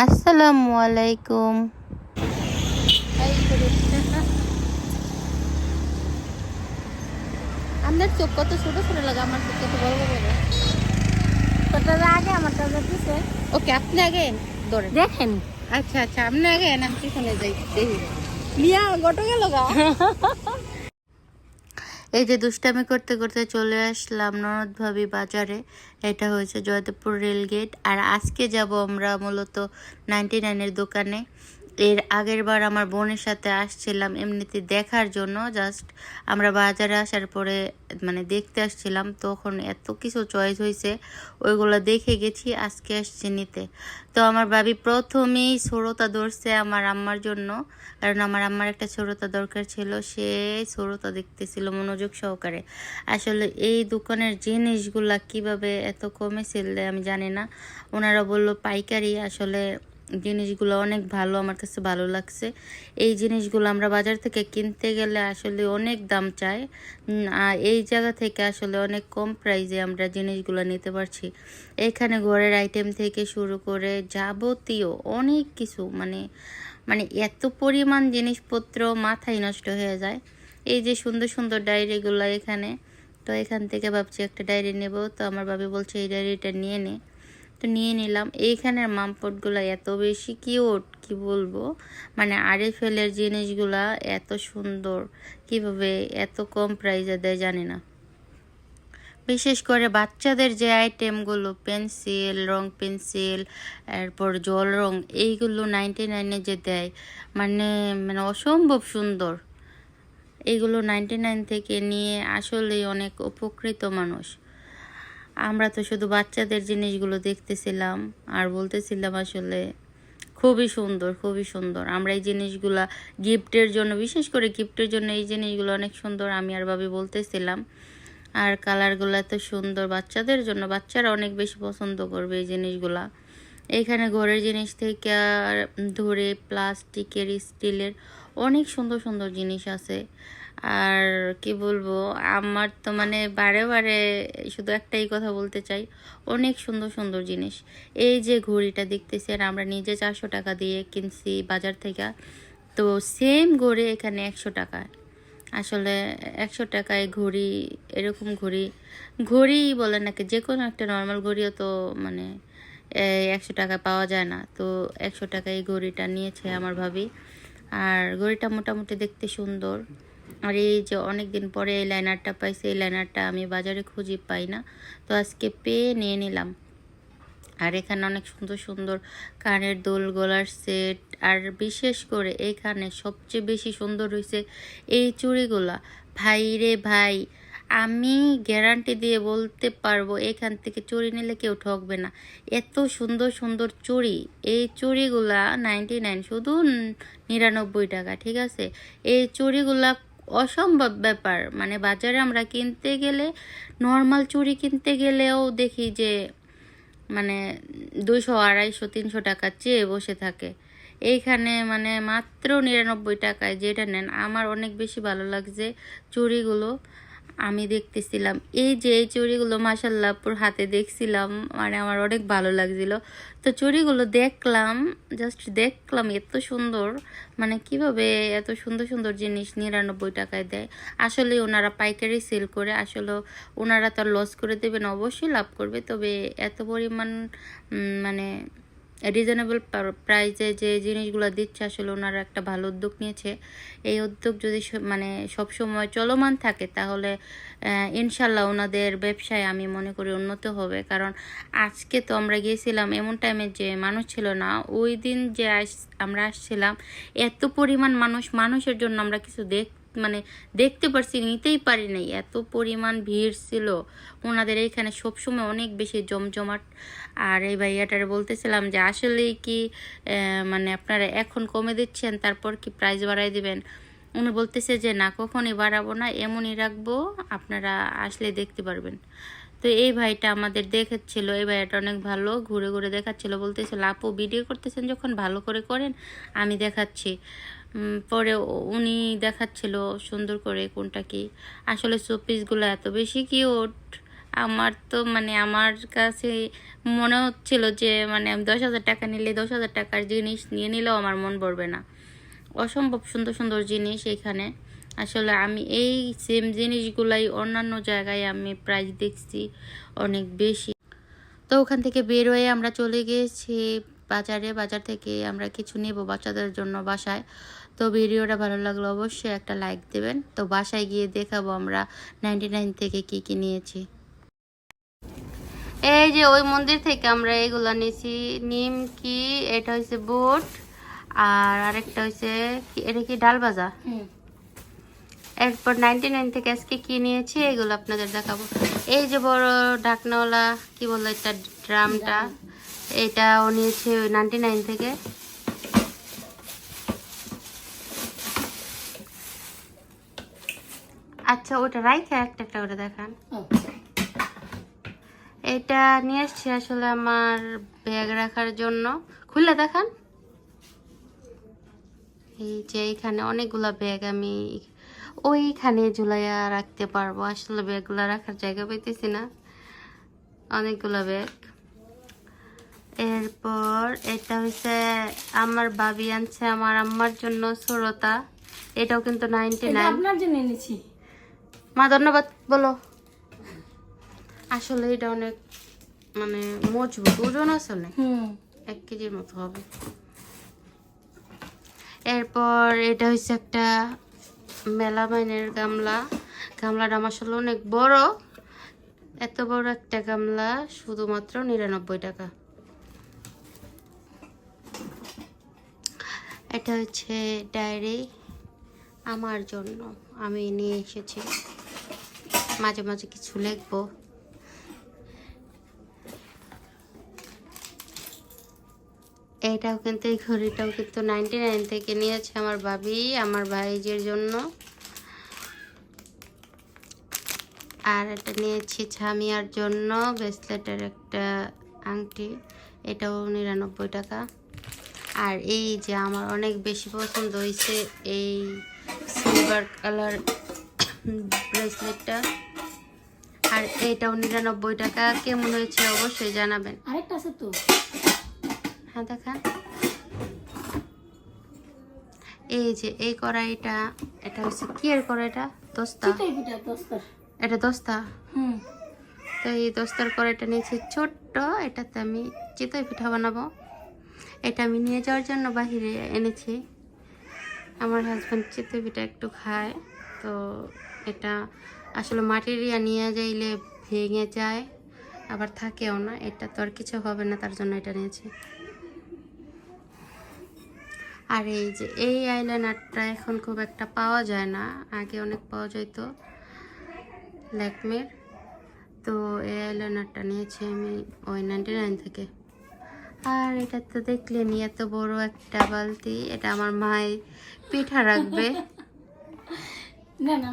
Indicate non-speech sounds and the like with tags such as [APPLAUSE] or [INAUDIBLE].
আসসালামু আলাইকুম আপনার চোখ কত ছোট ছোট লাগে আমার চোখ কত বড় বড় লাগে তোটা আগে আমারটা পিছে ওকে আপনি আগে ধরেন দেখেন আচ্ছা আচ্ছা আপনি আগে আমি পিছনে যাই দেখি লিয়া গটো গেল গা এই যে দুষ্টামি করতে করতে চলে আসলাম ননদ ভাবি বাজারে। এটা হয়েছে জয়দেবপুর রেলগেট। আর আজকে যাব আমরা মূলত নাইনটি নাইনের দোকানে। এর আগের বার আমার বোনের সাথে আসছিলাম এমনিতে দেখার জন্য জাস্ট আমরা বাজারে আসার পরে মানে দেখতে আসছিলাম, তখন এত কিছু চয়েস হয়েছে, ওইগুলো দেখে গেছি, আজকে আসছি নিতে। তো আমার ভাবি প্রথমেই ছোড়তা ধরছে আমার আম্মার জন্য, কারণ আমার আম্মার একটা ছোড়তা দরকার ছিল, সে ছোড়তা দেখতেছিল মনোযোগ সহকারে। আসলে এই দোকানের জিনিসগুলা কীভাবে এত কমে সেল দেয় আমি জানি না। ওনারা বলল পাইকারি আসলে জিনিসগুলো অনেক ভালো, আমার কাছে ভালো লাগছে। এই জিনিসগুলো আমরা বাজার থেকে কিনতে গেলে আসলে অনেক দাম চাই। আর এই জায়গা থেকে আসলে অনেক কম প্রাইসে আমরা জিনিসগুলো নিতে পারছি। এখানে ঘরের আইটেম থেকে শুরু করে যাবতীয় অনেক কিছু মানে মানে এত পরিমাণ জিনিসপত্র মাথায় নষ্ট হয়ে যায়। এই যে সুন্দর সুন্দর ডায়েরিগুলো এখানে, তো এখান থেকে ভাবছি একটা ডায়েরি নেব। তো আমার বাবা বলছে, এই ডায়েরিটা নিয়ে নে। তো নিয়ে নিলাম। এইখানের মামপটগুলো এত বেশি কিউট, কি বলব? মানে আরএফএলের জিনিসগুলা এত সুন্দর। কীভাবে এত কম প্রাইসে দেয় জানি না। বিশেষ করে বাচ্চাদের যে আইটেমগুলো, পেন্সিল, রং পেন্সিল, এরপর জল রং, এইগুলো নাইনটি নাইনে যে দেয় মানে মানে অসম্ভব সুন্দর। এইগুলো নাইনটি নাইন থেকে নিয়ে আসলেই অনেক উপকৃত মানুষ। আমরা তো শুধু বাচ্চাদের জিনিসগুলো দেখতেছিলাম আর বলতেছিলাম আসলে খুবই সুন্দর খুবই সুন্দর। আমরা এই জিনিসগুলা গিফটের জন্য, বিশেষ করে গিফটের জন্য এই জিনিসগুলো অনেক সুন্দর আমি আর ভাবি বলতেছিলাম। আর কালারগুলো এত সুন্দর, বাচ্চাদের জন্য, বাচ্চারা অনেক বেশি পছন্দ করবে এই জিনিসগুলা। এখানে ঘরের জিনিস থেকে ধরে প্লাস্টিকের, স্টিলের অনেক সুন্দর সুন্দর জিনিস আছে। আর কি বলব, আমার তো মানে বারে বারে শুধু একটাই কথা বলতে চাই, অনেক সুন্দর সুন্দর জিনিস। এই যে ঘড়িটা দেখতেছি আর আমরা নিজে চারশো টাকা দিয়ে কিনছি বাজার থেকে, তো সেম ঘড়ি এখানে একশো টাকা। আসলে একশো টাকায় ঘড়ি, এরকম ঘড়ি ঘড়ি বলে নাকি যে কোনো একটা নর্মাল ঘড়িও তো মানে একশো টাকা পাওয়া যায় না। তো একশো টাকায় ঘড়িটা নিয়েছে আমার ভাবি। আর ঘড়িটা মোটামুটি দেখতে সুন্দর। আর এই যে অনেক দিন পরে এই লাইনারটা পাইছি, এই লাইনারটা আমি বাজারে খুঁজে পাই না। তো আজকে পেয়ে নিয়ে নিলাম। আর এখানে অনেক সুন্দর সুন্দর কানের দোল, গলার সেট আর বিশেষ করে এখানে সবচেয়ে বেশি সুন্দর হয়েছে এই চুড়িগুলা। ভাই রে ভাই আমি গ্যারান্টি দিয়ে বলতে পারব, এখান থেকে চুরি নিলে কেউ ঠকবে না। এত সুন্দর সুন্দর চুরি। এই চুড়িগুলা নাইনটি নাইন শুধু নিরানব্বই টাকা, ঠিক আছে? এই চুড়িগুলা অসম্ভব ব্যাপার। মানে বাজারে আমরা কিনতে গেলে নর্মাল চুরি কিনতে গেলেও দেখি যে মানে দুশো আড়াইশো, তিনশো টাকা চেয়ে বসে থাকে। এইখানে মানে মাত্র নিরানব্বই টাকায় যেটা নেন, আমার অনেক বেশি ভালো লাগছে চুড়িগুলো আমি দেখতেছিলাম। এই যে এই চুড়িগুলো মাসাল্লাহ পুরো হাতে দেখছিলাম মানে আমার অনেক ভালো লাগছিল। তো চুড়িগুলো দেখলাম জাস্ট দেখলাম এত সুন্দর মানে কীভাবে এত সুন্দর সুন্দর জিনিস নিরানব্বই টাকায় দেয়। আসলে ওনারা পাইকারি সেল করে, আসলে ওনারা তো লস করে দেবেন অবশ্যই লাভ করবে। তবে এত পরিমাণ মানে রিজনেবল প্রাইসে যে জিনিসগুলো দিচ্ছে আসলে ওনারা একটা ভালো উদ্যোগ নিয়েছে। এই উদ্যোগ যদি মানে সব সময় চলমান থাকে তাহলে ইনশাল্লাহ ওনাদের ব্যবসায় আমি মনে করি উন্নত হবে। কারণ আজকে তো আমরা গিয়েছিলাম, এমন টাইমে যে মানুষ ছিল না, ওই দিন যে আমরা আসছিলাম, এত পরিমাণ মানুষ, মানুষের জন্য আমরা কিছু দেখ মানে দেখতে পারছি, নিতেই পারি নাই। এত পরিমাণ ভিড় ছিল। ওনাদের এইখানে সবসময় অনেক বেশি জমজমাট। আর এই ভাইয়াটারে বলতেছিলাম যে, আসলেই কি মানে আপনারা এখন কমে দিচ্ছেন, তারপর কি প্রাইস বাড়াই দিবেন? উনি বলতেছে যে, না, কখনই বাড়াবো না, এমনই রাখব, আপনারা আসলে দেখতে পারবেন। তো এই ভাইটা আমাদের দেখাচ্ছিল এই ভাইয়াটা অনেক ভালো, ঘুরে ঘুরে দেখাচ্ছিল, বলতেছিল, আপু ভিডিও করতেছেন যখন, ভালো করে করেন, আমি দেখাচ্ছি। পরে উনি দেখাচ্ছিল সুন্দর করে কোনটা কি। আসলে শোপিসগুলো এত বেশি কিউট। আমার তো মানে আমার কাছে মনে হচ্ছিল যে মানে আমি দশ হাজার টাকা নিলে দশ হাজার টাকার জিনিস নিয়ে নিলেও আমার মন ভরবে না। অসম্ভব সুন্দর সুন্দর জিনিস এখানে। আসলে আমি এই সেম জিনিসগুলাই অন্যান্য জায়গায় আমি প্রাইস দেখছি অনেক বেশি। তো ওখান থেকে বের হয়ে আমরা চলে গিয়েছি। বাজারে বাজার থেকে আমরা কিছু নেব বাচ্চাদের জন্য বাসায়। তো ভিডিওটা ভালো লাগলে অবশ্যই একটা লাইক দেবেন। তো বাসায় গিয়ে দেখাবো আমরা নাইনটি নাইন থেকে কি কি নিয়েছি। এই যে ওই মন্দির থেকে আমরা এগুলা নিয়েছি। নিম কি এটা হচ্ছে বুট আর আরেকটা হচ্ছে কি- এটা কি ডাল ভাজা? এরপর নাইনটি নাইন থেকে আজকে কি নিয়েছি এগুলো আপনাদের দেখাবো। এই যে বড় ঢাকনাওয়ালা কি বলল এটা ড্রামটা? এটাও নিয়েছি ওই নাইনটি নাইন থেকে। আচ্ছা ওটা রাইখে একটা একটা করে দেখান। এটা নিয়ে এসছি আসলে আমার ব্যাগ রাখার জন্য। খুলে দেখান। এই যে এখানে অনেকগুলা ব্যাগ আমি ওইখানে ঝুলাইয়া রাখতে পারব। আসলে ব্যাগগুলো রাখার জায়গা পাইতেছি না। অনেকগুলা ব্যাগ এরপর এটা হচ্ছে আমার বাবি আনছে আমার আম্মার জন্য সুরতা এটাও কিন্তু নাইনটি নাইন আপনার জন্য এনেছি। মা ধন্যবাদ বলো। আসলে এটা অনেক মানে মজবুত ওজন আসলে এক কেজির মতো হবে। এরপর এটা হচ্ছে একটা মেলামাইনের গামলা। গামলাটা আমার আসলে অনেক বড়। এত বড় একটা গামলা শুধুমাত্র নিরানব্বই টাকা। এটা হচ্ছে ডায়েরি আমার জন্য। আমি নিয়ে এসেছি। মাঝে মাঝে কিছু লিখব। এটাও কিন্তু, এই ঘড়িটাও কিন্তু নাইনটি নাইন থেকে নিয়েছে আমার ভাবি, আমার ভাইজের জন্য। আর এটা নিয়েছি ছামিয়ার জন্য ব্রেসলেটের একটা আংটি। এটাও নিরানব্বই টাকা। আর এই যে আমার অনেক বেশি পছন্দ হয়েছে এই সিলভার কালার ব্রেসলেটটা। আর এটাও নিরানব্বই টাকা। কেমন হয়েছে অবশ্যই জানাবেন। আরেকটা আছে তো। হ্যাঁ দেখান এই যে এই কড়াইটা এটা হচ্ছে কি এর কড়াইটা দস্তা? এটা দস্তা? হুম। তো এই দস্তার কড়াইটা নিয়েছি ছোট্ট এটাতে আমি চিতই পিঠা বানাবো। এটা আমি নিয়ে যাওয়ার জন্য বাহিরে এনেছি। আমার হাজব্যান্ড চিতই পিঠা একটু খায়, তো এটা আসলে মাটির ইয়া নিয়ে যাইলে ভেঙে যায়, আবার থাকেও না, এটা তো আর কিছু হবে না, তার জন্য এটা নিয়েছি। আর এই যে এই আইলাইনারটা এখন খুব একটা পাওয়া যায় না, আগে অনেক পাওয়া যাইতো, ল্যাকমের। তো এই আইলাইনারটা নিয়েছি আমি ওই নাইনটি নাইন থেকে। আর এটা তো দেখলেনি, এত বড় একটা বালতি, এটা আমার মায়ের পিঠা রাখবে। [LAUGHS] না না